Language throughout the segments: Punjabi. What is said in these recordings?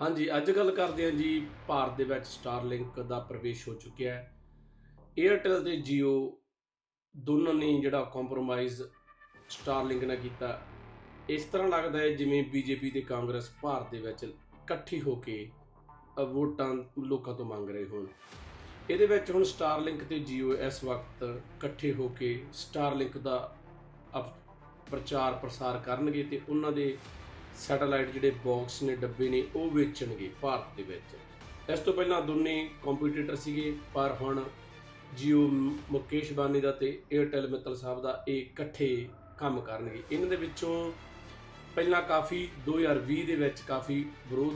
ਹਾਂਜੀ, ਅੱਜ ਗੱਲ ਕਰਦੇ ਹਾਂ ਜੀ, ਭਾਰਤ ਦੇ ਵਿੱਚ ਸਟਾਰਲਿੰਕ ਦਾ ਪ੍ਰਵੇਸ਼ ਹੋ ਚੁੱਕਿਆ ਹੈ। 에ਅਰਟੈਲ ਤੇ Jio ਦੋਨਾਂ ਨੇ ਜਿਹੜਾ ਕੰਪਰੋਮਾਈਜ਼ ਸਟਾਰਲਿੰਕ ਨਾਲ ਕੀਤਾ। ਇਸ ਤਰ੍ਹਾਂ ਲੱਗਦਾ ਹੈ ਜਿਵੇਂ ਬੀਜੇਪੀ ਤੇ ਕਾਂਗਰਸ ਭਾਰਤ ਦੇ ਵਿੱਚ ਇਕੱਠੀ ਹੋ ਕੇ ਵੋਟਾਂ ਲੋਕਾਂ ਤੋਂ ਮੰਗ ਰਹੇ ਹੋਣ। ਇਹਦੇ ਵਿੱਚ ਹੁਣ ਸਟਾਰਲਿੰਕ ਤੇ Jio ਇਸ ਵਕਤ ਇਕੱਠੇ ਹੋ ਕੇ ਸਟਾਰਲਿੰਕ ਦਾ ਅਪ- ਪ੍ਰਚਾਰ ਪ੍ਰਸਾਰ ਕਰਨਗੇ ਤੇ ਉਹਨਾਂ ਦੇ ਸੈਟੇਲਾਈਟ ਜਿਹੜੇ ਬਾਕਸ ਨੇ, ਡੱਬੇ ਨੇ, ਉਹ ਵੇਚਣਗੇ ਭਾਰਤ ਦੇ ਵਿੱਚ। ਇਸ ਤੋਂ ਪਹਿਲਾਂ ਦੋਨੇ ਕੰਪੀਟੀਟਰ ਸੀਗੇ, ਪਰ ਹੁਣ ਜੀਓ ਮੁਕੇਸ਼ ਬਾਨੀ ਦਾ ਤੇ Airtel ਮਿੱਤਲ ਸਾਹਿਬ ਦਾ ਇਹ ਇਕੱਠੇ ਕੰਮ ਕਰਨਗੇ। ਇਹਨਾਂ ਦੇ ਵਿੱਚੋਂ ਪਹਿਲਾਂ ਕਾਫੀ 2020 ਦੇ ਵਿੱਚ ਕਾਫੀ ਵਿਰੋਧ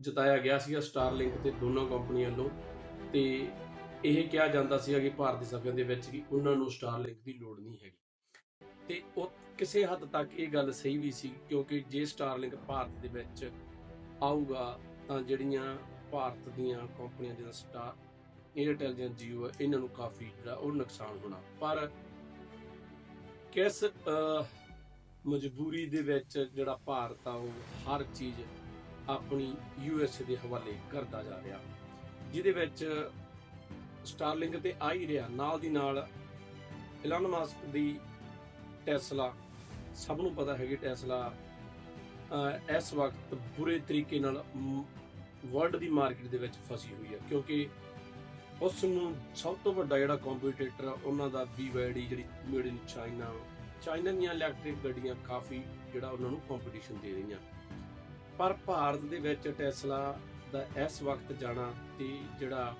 ਜਤਾਇਆ ਗਿਆ ਸੀਗਾ ਸਟਾਰਲਿੰਕ ਤੇ ਦੋਨੋਂ ਕੰਪਨੀਆਂ ਵੱਲੋਂ ਤੇ ਇਹ ਕਿਹਾ ਜਾਂਦਾ ਸੀਗਾ ਕਿ ਭਾਰਤੀ ਸਭਿਆਂ ਦੇ ਵਿੱਚ ਕਿ ਉਹਨਾਂ ਨੂੰ ਸਟਾਰਲਿੰਕ ਦੀ ਲੋੜ ਨਹੀਂ ਹੈਗੀ। ਤੇ ਉਹ ਕਿਸੇ ਹੱਦ ਤੱਕ ਇਹ ਗੱਲ ਸਹੀ ਵੀ ਸੀ, ਕਿਉਂਕਿ ਜੇ ਸਟਾਰਲਿੰਕ ਭਾਰਤ ਦੇ ਵਿੱਚ ਆਊਗਾ, ਤਾਂ ਜਿਹੜੀਆਂ ਭਾਰਤ ਦੀਆਂ ਕੰਪਨੀਆਂ ਜਿਵੇਂ ਸਟਾਰ 에ਅਰਟੈਲ ਜਾਂ ਜੀਓ ਹੈ ਇਹਨਾਂ ਨੂੰ ਕਾਫੀ ਜਿਹੜਾ ਉਹ ਨੁਕਸਾਨ ਹੋਣਾ। ਪਰ ਕਿਸ ਮਜਬੂਰੀ ਦੇ ਵਿੱਚ ਜਿਹੜਾ ਭਾਰਤ ਆ, ਉਹ ਹਰ ਚੀਜ਼ ਆਪਣੀ ਯੂਐਸਏ ਦੇ ਹਵਾਲੇ ਕਰਦਾ ਜਾ ਰਿਹਾ। ਜਿਹਦੇ ਵਿੱਚ ਸਟਾਰਲਿੰਕ ਤੇ ਆ ਹੀ ਰਿਹਾ। ਨਾਲ ਦੀ ਨਾਲ ਇਲਨ ਮਾਸਕ ਦੀ ਟੈਸਲਾ। ਸਭ ਨੂੰ ਪਤਾ ਹੈ ਕਿ ਟੈਸਲਾ ਇਸ ਵਕਤ ਬੁਰੇ ਤਰੀਕੇ ਨਾਲ ਵਰਲਡ ਦੀ ਮਾਰਕੀਟ ਦੇ ਵਿੱਚ ਫਸੀ ਹੋਈ ਹੈ। ਕਿਉਂਕਿ ਉਸ ਨੂੰ ਸਭ ਤੋਂ ਵੱਡਾ ਜਿਹੜਾ ਕੰਪੀਟੀਟਰ ਉਹਨਾਂ ਦਾ BYD ਜਿਹੜੀ ਮੇਡ ਇਨ ਚਾਈਨਾ ਚਾਈਨਾ ਦੀਆਂ ਇਲੈਕਟ੍ਰਿਕ ਗੱਡੀਆਂ ਕਾਫੀ ਜਿਹੜਾ ਉਹਨਾਂ ਨੂੰ ਕੰਪੀਟੀਸ਼ਨ ਦੇ ਰਹੀਆਂ। ਪਰ ਭਾਰਤ ਦੇ ਵਿੱਚ ਟੈਸਲਾ ਦਾ ਇਸ ਵਕਤ ਜਾਣਾ ਤੇ ਜਿਹੜਾ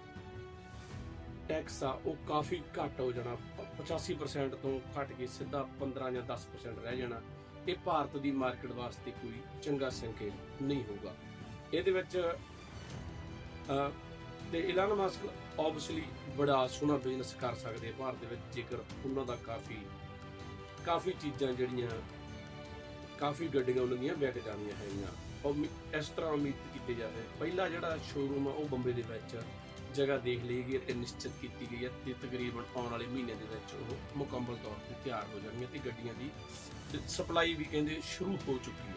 ਟੈਕਸ ਆ, ਉਹ ਕਾਫੀ ਘੱਟ ਹੋ ਜਾਣਾ। 85% ਤੋਂ ਘਟ ਕੇ ਸਿੱਧਾ 15 ਜਾਂ 10% ਰਹਿ ਜਾਣਾ ਇਹ ਭਾਰਤ ਦੀ ਮਾਰਕੀਟ ਵਾਸਤੇ ਕੋਈ ਚੰਗਾ ਸੰਕੇਤ ਨਹੀਂ ਹੋਊਗਾ। ਇਹਦੇ ਵਿੱਚ ਅਹ, ਤੇ ਇਲਾਨ ਮਸਕ ਆਬਵੀਅਸਲੀ ਬੜਾ ਸੋਹਣਾ ਬਿਜ਼ਨਸ ਕਰ ਸਕਦੇ ਭਾਰਤ ਦੇ ਵਿੱਚ ਜੇਕਰ ਉਹਨਾਂ ਦਾ ਕਾਫੀ ਕਾਫੀ ਚੀਜ਼ਾਂ ਜਿਹੜੀਆਂ ਕਾਫੀ ਗੱਡੀਆਂ ਉਹਨਾਂ ਦੀਆਂ ਵਿਕ ਜਾਂਦੀਆਂ ਹੈਗੀਆਂ। ਉਹ ਉਮੀ- ਇਸ ਤਰ੍ਹਾਂ ਉਮੀਦ ਕੀਤੀ ਜਾਵੇ। ਪਹਿਲਾ ਜਿਹੜਾ ਸ਼ੋਰੂਮ ਆ ਉਹ ਬੰਬੇ ਦੇ ਵਿੱਚ ਜਗ੍ਹਾ ਦੇਖ ਲਈ ਗਈ ਅਤੇ ਨਿਸ਼ਚਿਤ ਕੀਤੀ ਗਈ ਹੈ ਤੇ ਤਕਰੀਬਨ ਆਉਣ ਵਾਲੇ ਮਹੀਨੇ ਦੇ ਵਿੱਚ ਉਹ ਮੁਕੰਮਲ ਤੌਰ ਤੇ ਤਿਆਰ ਹੋ ਜਾਣਗੀਆਂ ਤੇ ਗੱਡੀਆਂ ਦੀ ਸਪਲਾਈ ਵੀ ਕਹਿੰਦੇ ਸ਼ੁਰੂ ਹੋ ਚੁੱਕੀ ਹੈ।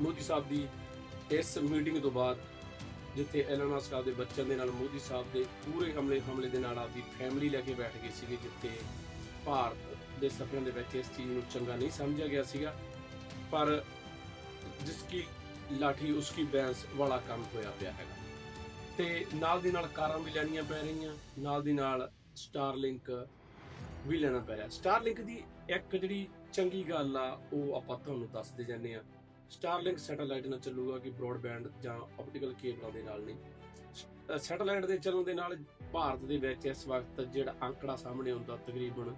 ਮੋਦੀ ਸਾਹਿਬ ਦੀ ਇਸ ਮੀਟਿੰਗ ਤੋਂ ਬਾਅਦ ਜਿੱਥੇ ਐਲਨ ਮਸਕ ਦੇ ਬੱਚਿਆਂ ਦੇ ਨਾਲ ਮੋਦੀ ਸਾਹਿਬ ਦੇ ਪੂਰੇ ਹਮਲੇ ਹਮਲੇ ਦੇ ਨਾਲ ਆਪਦੀ ਫੈਮਿਲੀ ਲੈ ਕੇ ਬੈਠ ਗਏ ਸੀਗੇ, ਜਿੱਥੇ ਭਾਰਤ ਦੇ ਸਫਿਆਂ ਦੇ ਵਿੱਚ ਇਸ ਚੀਜ਼ ਨੂੰ ਚੰਗਾ ਨਹੀਂ ਸਮਝਿਆ ਗਿਆ ਸੀਗਾ, ਪਰ ਜਿਸ ਕੀ ਲਾਠੀ, ਉਸ ਕੀ ਬੈਂਸ ਵਾਲਾ ਕੰਮ ਹੋਇਆ ਪਿਆ ਹੈਗਾ। ਤੇ ਨਾਲ ਦੀ ਨਾਲ ਕਾਰਾਂ ਵੀ ਲੈਣੀਆਂ ਪੈ ਰਹੀਆਂ ਨਾਲ ਦੀ ਨਾਲ ਸਟਾਰਲਿੰਕ ਵੀ ਲੈਣਾ ਪੈ ਰਿਹਾ। ਸਟਾਰਲਿੰਕ ਦੀ ਇੱਕ ਜਿਹੜੀ ਚੰਗੀ ਗੱਲ ਆ ਉਹ ਆਪਾਂ ਤੁਹਾਨੂੰ ਦੱਸਦੇ ਜਾਂਦੇ ਆ ਸਟਾਰਲਿੰਕ ਸੈਟੇਲਾਈਟ ਨਾਲ ਚੱਲੂਗਾ ਕਿ ਬ੍ਰੌਡਬੈਂਡ ਜਾਂ ਆਪਟੀਕਲ ਕੇਬਲਾਂ ਦੇ ਨਾਲ ਨਹੀਂ। ਸੈਟੇਲਾਈਟ ਦੇ ਚੱਲਣ ਦੇ ਨਾਲ ਭਾਰਤ ਦੇ ਵਿੱਚ ਇਸ ਵਕਤ ਜਿਹੜਾ ਅੰਕੜਾ ਸਾਹਮਣੇ ਆਉਂਦਾ ਤਕਰੀਬਨ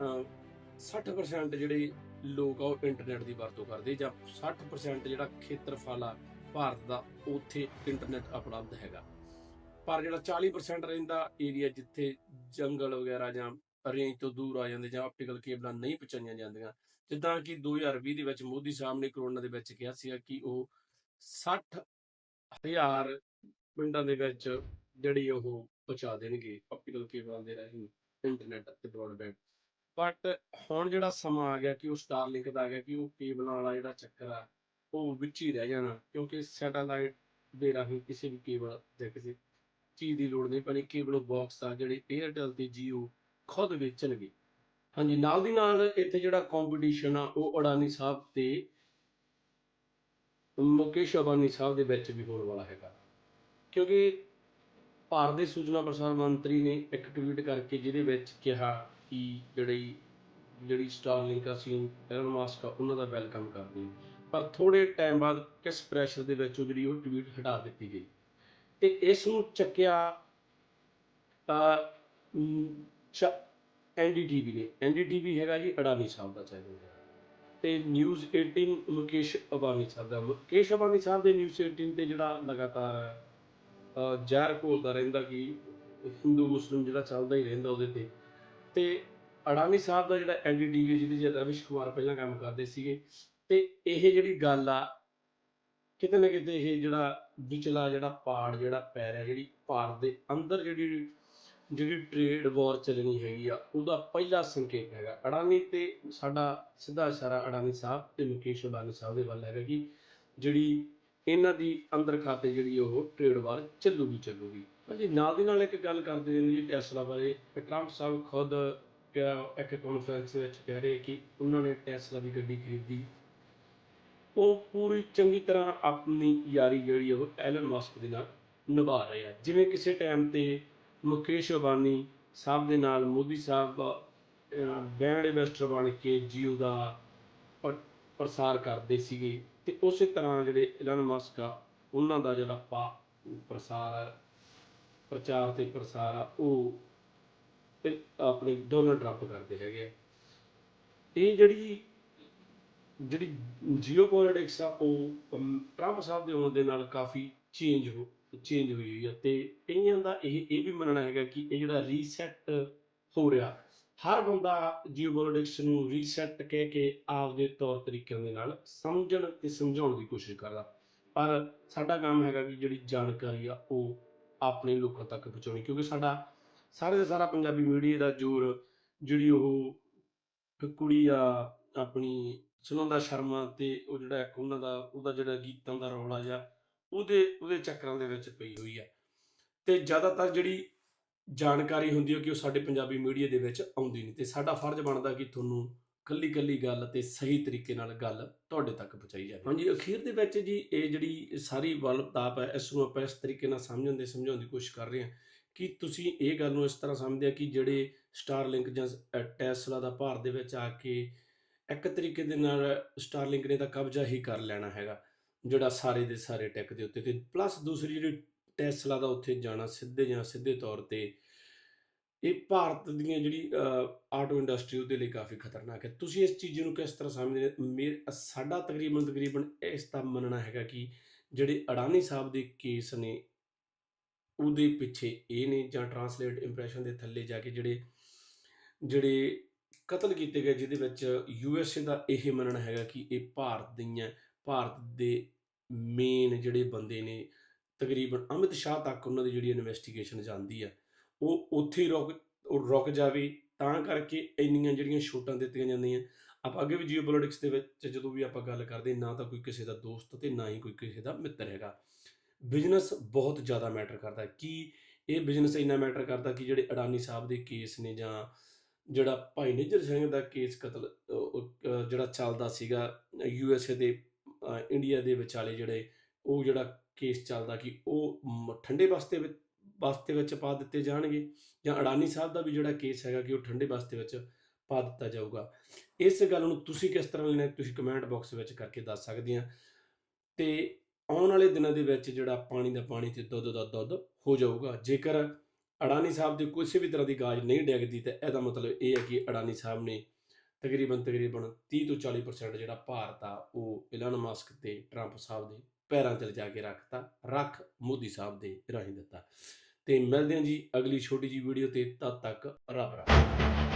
ਅਹ, 60% ਜਿਹੜੇ ਲੋਕ ਆ ਉਹ ਇੰਟਰਨੈਟ ਦੀ ਵਰਤੋਂ ਕਰਦੇ ਜਾਂ 60% ਜਿਹੜਾ ਖੇਤਰਫਲ ਆ ਭਾਰਤ ਦਾ ਉੱਥੇ ਇੰਟਰਨੈਟ ਉਪਲਬਧ ਹੈਗਾ। ਪਰ ਜਿਹੜਾ 40% ਰਹਿੰਦਾ ਏਰੀਆ ਜਿੱਥੇ ਜੰਗਲ ਵਗੈਰਾ ਜਾਂ ਰੇਂਜ ਤੋਂ ਦੂਰ ਆ ਜਾਂਦੇ ਜਾਂ ਆਪਟੀਕਲ ਕੇਬਲਾਂ ਨਹੀਂ ਪਹੁੰਚਾਈਆਂ ਜਾਂਦੀਆਂ, ਜਿੱਦਾਂ ਕਿ 2020 ਦੇ ਵਿੱਚ ਮੋਦੀ ਸਾਹਿਬ ਨੇ ਕਰੋਨਾ ਦੇ ਵਿੱਚ ਕਿਹਾ ਸੀ ਕਿ ਉਹ 60 ਹਜ਼ਾਰ ਪਿੰਡਾਂ ਦੇ ਵਿੱਚ ਜਿਹੜੀ ਉਹ ਪਹੁੰਚਾ ਦੇਣਗੇ ਆਪਟੀਕਲ ਕੇਬਲਾਂ ਦੇ ਰਾਹੀਂ ਇੰਟਰਨੈਟ ਅਤੇ ਬ੍ਰੌਡਬੈਂਡ ਬਟ ਹੁਣ ਜਿਹੜਾ ਸਮਾਂ ਆ ਗਿਆ ਕਿ ਉਹ ਸਟਾਰਲਿੰਕ ਦਾ ਆ ਗਿਆ ਕਿ ਉਹ ਕੇਬਲਾਂ ਵਾਲਾ ਜਿਹੜਾ ਚੱਕਰ ਆ ਉਹ ਵਿੱਚ ਹੀ ਰਹਿ ਜਾਣਾ, ਕਿਉਂਕਿ ਸੈਟੇਲਾਈਟ ਦੇ ਰਾਹੀਂ ਕਿਸੇ ਵੀ ਕੇਬਲ ਜਾਂ ਕਿਸੇ ਚੀਜ਼ ਦੀ ਲੋੜ ਨਹੀਂ ਪੈਣੀ ਕੇਬਲ ਬਾਕਸ ਆ ਜਿਹੜੇ 에ਅਰਟੈਲ ਤੇ Jio ਖੁਦ ਵੇਚਣਗੇ। ਹਾਂਜੀ, ਨਾਲ ਦੀ ਨਾਲ ਇੱਥੇ ਜਿਹੜਾ ਕੰਪੀਟੀਸ਼ਨ ਆ, ਉਹ ਅਡਾਨੀ ਸਾਹਿਬ ਤੇ ਮੁਕੇਸ਼ ਅਬਾਨੀ ਸਾਹਿਬ ਦੇ ਵਿੱਚ ਵੀ ਹੋਣ ਵਾਲਾ ਹੈਗਾ। ਕਿਉਂਕਿ ਭਾਰਤ ਦੇ ਸੂਚਨਾ ਪ੍ਰਸਾਰ ਮੰਤਰੀ ਨੇ ਇੱਕ ਟਵੀਟ ਕਰਕੇ ਜਿਹਦੇ ਵਿੱਚ ਕਿਹਾ ਕਿ ਜਿਹੜੀ ਜਿਹੜੀ ਸਟਾਰਲਿੰਕ ਅਸੀਂ ਐਲਨ ਮਾਸਕ ਉਹਨਾਂ ਦਾ ਵੈਲਕਮ ਕਰਦੇ ਹਾਂ। ਪਰ ਥੋੜੇ ਟਾਈਮ ਬਾਅਦ ਕਿਸ ਪ੍ਰੈਸ਼ਰ ਦੇ ਵਿੱਚ ਜਿਹੜੀ ਉਹ ਟਵੀਟ ਹਟਾ ਦਿੱਤੀ ਗਈ। ਤੇ ਇਸ ਨੂੰ ਚੱਕਿਆ ਤਾਂ ਐਨਡੀਟੀਵੀ ਨੇ। ਐਨਡੀਟੀਵੀ ਹੈਗਾ ਜੀ ਅਡਾਨੀ ਸਾਹਿਬ ਦਾ ਚੈਨਲ ਤੇ ਨਿਊਜ਼ 18 ਮੁਕੇਸ਼ ਅਬਾਨੀ ਸਾਹਿਬ ਦਾ। ਮੁਕੇਸ਼ ਅਬਾਨੀ ਸਾਹਿਬ ਦੇ ਨਿਊਜ਼ 18 ਤੇ ਜਿਹੜਾ ਲਗਾਤਾਰ ਅਹ, ਜ਼ਹਿਰ ਘੋਲਦਾ ਰਹਿੰਦਾ ਕਿ ਹਿੰਦੂ ਮੁਸਲਿਮ ਜਿਹੜਾ ਚੱਲਦਾ ਹੀ ਰਹਿੰਦਾ ਉਹਦੇ ਤੇ। ਤੇ ਅਡਾਨੀ ਸਾਹਿਬ ਦਾ ਜਿਹੜਾ ਐਨਡੀਟੀਵੀ ਜਿਹਦੇ ਚ ਰਵਿਸ਼ ਕੁਮਾਰ ਪਹਿਲਾਂ ਕੰਮ ਕਰਦੇ ਸੀਗੇ। ਤੇ ਇਹ ਜਿਹੜੀ ਗੱਲ ਆ, ਕਿਤੇ ਨਾ ਕਿਤੇ ਇਹ ਜਿਹੜਾ ਵਿਚਲਾ ਜਿਹੜਾ ਪਾੜ ਜਿਹੜਾ ਪੈ ਰਿਹਾ, ਜਿਹੜੀ ਭਾਰਤ ਦੇ ਅੰਦਰ ਜਿਹੜੀ ਜਿਹੜੀ ਟ੍ਰੇਡ ਵਾਰ ਚੱਲਣੀ ਹੈਗੀ ਆ, ਉਹਦਾ ਪਹਿਲਾ ਸੰਕੇਤ ਹੈਗਾ। ਅਡਾਨੀ ਤੇ ਸਾਡਾ ਸਿੱਧਾ ਇਸ਼ਾਰਾ ਅਡਾਨੀ ਸਾਹਿਬ ਤੇ ਮੁਕੇਸ਼ ਅਡਾਨੀ ਸਾਹਿਬ ਦੇ ਵੱਲ ਹੈਗਾ ਕਿ ਜਿਹੜੀ ਇਹਨਾਂ ਦੀ ਅੰਦਰ ਖਾਤੇ ਜਿਹੜੀ ਉਹ ਟ੍ਰੇਡ ਵਾਰ ਚੱਲੂਗੀ ਚੱਲੂਗੀ। ਭਾਜੀ, ਨਾਲ ਦੀ ਨਾਲ ਇੱਕ ਗੱਲ ਕਰਦੇ ਨੇ ਜੀ, ਟੈਸਲਾ ਬਾਰੇ, ਕਿ ਟਰੰਪ ਸਾਹਿਬ ਖੁਦ ਇੱਕ ਕਾਨਫਰੰਸ ਵਿੱਚ ਕਹਿ ਰਹੇ ਕਿ ਉਹਨਾਂ ਨੇ ਟੈਸਲਾ ਦੀ ਗੱਡੀ ਖਰੀਦੀ ਉਹ ਪੂਰੀ ਚੰਗੀ ਤਰ੍ਹਾਂ ਆਪਣੀ ਯਾਰੀ ਜਿਹੜੀ ਉਹ ਐਲਨ ਮਸਕ ਦੇ ਨਾਲ ਨਿਭਾ ਰਹੇ ਆ। ਜਿਵੇਂ ਕਿਸੇ ਟਾਈਮ ਤੇ ਮੁਕੇਸ਼ ਅਬਾਨੀ ਸਾਹਿਬ ਦੇ ਨਾਲ ਮੋਦੀ ਸਾਹਿਬ ਬੈਂਡ ਇਨਵੈਸਟਰ ਬਣ ਕੇ ਜੀਓ ਦਾ ਪ੍ਰਸਾਰ ਕਰਦੇ ਸੀਗੇ ਤੇ ਉਸੇ ਤਰ੍ਹਾਂ ਜਿਹੜੇ ਐਲਨ ਮਸਕ ਆ, ਉਹਨਾਂ ਦਾ ਜਿਹੜਾ ਪਾ ਪ੍ਰਸਾਰ ਪ੍ਰਚਾਰ ਤੇ ਪ੍ਰਸਾਰ ਆ, ਉਹ ਆਪਣੇ ਡੋਨਲਡ ਟਰੰਪ ਕਰਦੇ ਹੈਗੇ ਇਹ ਜਿਹੜੀ ਜਿਹੜੀ ਜੀਓ ਪੋਲੀਟਿਕਸ ਆ, ਉਹ ਟਰੰਪ ਸਾਹਿਬ ਦੇ ਆਉਣ ਦੇ ਨਾਲ ਕਾਫੀ ਚੇਂਜ ਹੋ ਚੇਂਜ ਹੋਈ ਹੋਈ ਆ ਤੇ ਕਈਆਂ ਦਾ ਇਹ ਇਹ ਵੀ ਮੰਨਣਾ ਹੈਗਾ ਕਿ ਇਹ ਜਿਹੜਾ ਰੀਸੈਟ ਹੋ ਰਿਹਾ, ਹਰ ਬੰਦਾ ਜੀਓਪੋਲਿਟਿਕਸ ਨੂੰ ਰੀਸੈਟ ਕਹਿ ਕੇ ਆਪਦੇ ਤੌਰ ਤਰੀਕਿਆਂ ਦੇ ਨਾਲ ਸਮਝਣ ਤੇ ਸਮਝਾਉਣ ਦੀ ਕੋਸ਼ਿਸ਼ ਕਰਦਾ। ਪਰ ਸਾਡਾ ਕੰਮ ਹੈਗਾ ਕਿ ਜਿਹੜੀ ਜਾਣਕਾਰੀ ਆ, ਉਹ ਆਪਣੇ ਲੋਕਾਂ ਤੱਕ ਪਹੁੰਚਾਉਣੀ, ਕਿਉਂਕਿ ਸਾਡਾ ਸਾਰੇ ਦਾ ਸਾਰਾ ਪੰਜਾਬੀ ਮੀਡੀਆ ਦਾ ਜ਼ੋਰ, ਜਿਹੜੀ ਉਹ ਕੁੜੀ ਆ, ਆਪਣੀ ਸੁਨੰਦਾ ਸ਼ਰਮਾ ਤੇ ਉਹ ਜਿਹੜਾ ਇੱਕ ਉਹਨਾਂ ਦਾ, ਉਹਦਾ ਜਿਹੜਾ ਗੀਤਾਂ ਦਾ ਰੌਲਾ ਜਿਹਾ, ਉਹਦੇ ਉਹਦੇ ਚੱਕਰਾਂ ਦੇ ਵਿੱਚ ਪਈ ਹੋਈ ਆ। ਤੇ ਜ਼ਿਆਦਾਤਰ ਜਿਹੜੀ ਜਾਣਕਾਰੀ ਹੁੰਦੀ ਹੈ ਕਿ ਉਹ ਸਾਡੇ ਪੰਜਾਬੀ ਮੀਡੀਆ ਦੇ ਵਿੱਚ ਆਉਂਦੀ ਨਹੀਂ। ਤੇ ਸਾਡਾ ਫਰਜ਼ ਬਣਦਾ ਕਿ ਤੁਹਾਨੂੰ ਕੱਲੀ ਕੱਲੀ ਗੱਲ ਤੇ ਸਹੀ ਤਰੀਕੇ ਨਾਲ ਗੱਲ ਤੁਹਾਡੇ ਤੱਕ ਪਹੁੰਚਾਈ ਜਾਵੇ। ਹਾਂਜੀ, ਅਖੀਰ ਦੇ ਵਿੱਚ ਜੀ ਇਹ ਜਿਹੜੀ ਸਾਰੀ ਵਾਲਪਤਾਪ ਹੈ ਇਸ ਨੂੰ ਆਪਾਂ ਇਸ ਤਰੀਕੇ ਨਾਲ ਸਮਝਣ ਦੇ, ਸਮਝਾਉਣ ਦੀ ਕੋਸ਼ਿਸ਼ ਕਰ ਰਹੇ ਹਾਂ ਕਿ ਤੁਸੀਂ ਇਹ ਗੱਲ ਨੂੰ ਇਸ ਤਰ੍ਹਾਂ ਸਮਝਦੇ ਆ ਕਿ ਜਿਹੜੇ ਸਟਾਰਲਿੰਕ ਜਾਂ ਟੈਸਲਾ ਦਾ ਭਾਰਤ ਦੇ ਵਿੱਚ ਆ ਕੇ ਇੱਕ ਤਰੀਕੇ ਦੇ ਨਾਲ ਸਟਾਰਲਿੰਕ ਨੇ ਤਾਂ ਕਬਜ਼ਾ ਹੀ ਕਰ ਲੈਣਾ ਹੈਗਾ, ਜਿਹੜਾ ਸਾਰੇ ਦੇ ਸਾਰੇ ਟੈਕ ਦੇ ਉੱਤੇ ਤੇ ਪਲੱਸ ਦੂਸਰੀ ਜਿਹੜੀ ਟੈਸਲਾ ਦਾ ਉੱਥੇ ਜਾਣਾ ਸਿੱਧੇ ਜਾਂ ਸਿੱਧੇ ਤੌਰ ਤੇ, ਇਹ ਭਾਰਤ ਦੀਆਂ ਜਿਹੜੀ ਆਟੋ ਇੰਡਸਟਰੀ ਉਹਦੇ ਲਈ ਕਾਫੀ ਖਤਰਨਾਕ ਹੈ। ਤੁਸੀਂ ਇਸ ਚੀਜ਼ ਨੂੰ ਕਿਸ ਤਰ੍ਹਾਂ ਸਮਝਦੇ ਹੋ? ਮੇਰ ਸਾਡਾ ਤਕਰੀਬਨ ਤਕਰੀਬਨ ਇਸ ਦਾ ਮੰਨਣਾ ਹੈਗਾ ਕਿ ਜਿਹੜੇ ਅਡਾਨੀ ਸਾਹਿਬ ਦੇ ਕੇਸ ਨੇ, ਉਹਦੇ ਪਿੱਛੇ ਇਹ ਨੇ ਜਾਂ ਟਰਾਂਸਲੇਟ ਇੰਪ੍ਰੈਸ਼ਨ ਦੇ ਥੱਲੇ ਜਾ ਕੇ ਜਿਹੜੇ ਜਿਹੜੇ ਕਤਲ ਕੀਤੇ ਗਏ, ਜਿਹਦੇ ਵਿੱਚ ਯੂਐਸਏ ਦਾ ਇਹ ਮੰਨਣਾ ਹੈਗਾ ਕਿ ਇਹ ਭਾਰਤ ਦੀਆਂ ਭਾਰਤ ਦੇ ਮੇਨ ਜਿਹੜੇ ਬੰਦੇ ਨੇ, ਤਕਰੀਬਨ ਅਮਿਤ ਸ਼ਾਹ ਤੱਕ ਉਹਨਾਂ ਦੀ ਜਿਹੜੀ ਇਨਵੈਸਟੀਗੇਸ਼ਨ ਜਾਂਦੀ ਆ, ਉਹ ਉੱਥੇ ਹੀ ਰੁਕ, ਉਹ ਰੁਕ ਜਾਵੇ। ਤਾਂ ਕਰਕੇ ਇੰਨੀਆਂ ਜਿਹੜੀਆਂ ਛੋਟਾਂ ਦਿੱਤੀਆਂ ਜਾਂਦੀਆਂ, ਆਪਾਂ ਅੱਗੇ ਵੀ ਜੀਓਪੋਲਿਟਿਕਸ ਦੇ ਵਿੱਚ ਜਦੋਂ ਵੀ ਆਪਾਂ ਗੱਲ ਕਰਦੇ, ਨਾ ਤਾਂ ਕੋਈ ਕਿਸੇ ਦਾ ਦੋਸਤ ਤੇ ਨਾ ਹੀ ਕੋਈ ਕਿਸੇ ਦਾ ਮਿੱਤਰ ਹੈਗਾ। ਬਿਜ਼ਨਸ ਬਹੁਤ ਜ਼ਿਆਦਾ ਮੈਟਰ ਕਰਦਾ ਹੈ। ਕਿ ਇਹ ਬਿਜ਼ਨਸ ਇੰਨਾ ਮੈਟਰ ਕਰਦਾ ਕਿ ਜਿਹੜੇ ਅਡਾਨੀ ਸਾਹਿਬ ਦੇ ਕੇਸ ਨੇ ਜਾਂ ਜਿਹੜਾ ਭਾਈ ਨਿੱਜਰ ਸਿੰਘ ਦਾ ਕੇਸ ਕਤਲ ਜਿਹੜਾ ਚੱਲਦਾ ਸੀਗਾ ਯੂ ਐਸ ਏ ਦੇ ਇੰਡੀਆ ਦੇ ਵਿਚਾਲੇ ਜਿਹੜੇ ਉਹ ਜਿਹੜਾ ਕੇਸ ਚੱਲਦਾ ਕਿ ਉਹ ਠੰਡੇ ਵਾਸਤੇ ਵਾਸਤੇ ਵਿੱਚ ਪਾ ਦਿੱਤੇ ਜਾਣਗੇ ਜਾਂ ਅਡਾਨੀ ਸਾਹਿਬ ਦਾ ਵੀ ਜਿਹੜਾ ਕੇਸ ਹੈਗਾ ਕਿ ਉਹ ਠੰਡੇ ਵਾਸਤੇ ਵਿੱਚ ਪਾ ਦਿੱਤਾ ਜਾਊਗਾ। ਇਸ ਗੱਲ ਨੂੰ ਤੁਸੀਂ ਕਿਸ ਤਰ੍ਹਾਂ ਲੈਣਾ ਤੁਸੀਂ ਕਮੈਂਟ ਬਾਕਸ ਵਿੱਚ ਕਰਕੇ ਦੱਸ ਸਕਦੇ ਆ। ਤੇ ਆਉਣ ਵਾਲੇ ਦਿਨਾਂ ਦੇ ਵਿੱਚ ਜਿਹੜਾ ਪਾਣੀ ਦਾ ਪਾਣੀ ਤੇ ਦੁੱਧ ਦਾ ਦੁੱਧ ਹੋ ਜਾਊਗਾ। ਜੇਕਰ ਅਡਾਨੀ ਸਾਹਿਬ ਦੀ ਕਿਸੇ ਵੀ ਤਰ੍ਹਾਂ ਦੀ ਗਾਜ ਨਹੀਂ ਡਿੱਗਦੀ ਤਾਂ ਇਹਦਾ ਮਤਲਬ ਇਹ ਹੈ ਕਿ ਅਡਾਨੀ ਸਾਹਿਬ ਨੇ ਤਕਰੀਬਨ ਤਕਰੀਬਨ 30 ਤੋਂ 40% ਜਿਹੜਾ ਭਾਰਤ ਆ ਉਹ ਇਲਨ ਮਸਕ ਤੇ ਟਰੰਪ ਸਾਹਿਬ ਦੇ ਪੈਰਾਂ 'ਤੇ ਲਿਜਾ ਕੇ ਰੱਖਤਾ, ਰੱਖ ਮੋਦੀ ਸਾਹਿਬ ਦੇ ਰਾਹੀਂ ਦਿੱਤਾ। ਤੇ ਮਿਲਦੇ ਹਾਂ ਜੀ ਅਗਲੀ ਛੋਟੀ ਜੀ ਵੀਡੀਓ ਤੇ, ਤਦ ਤੱਕ ਰੱਬ ਰੱਖਾ।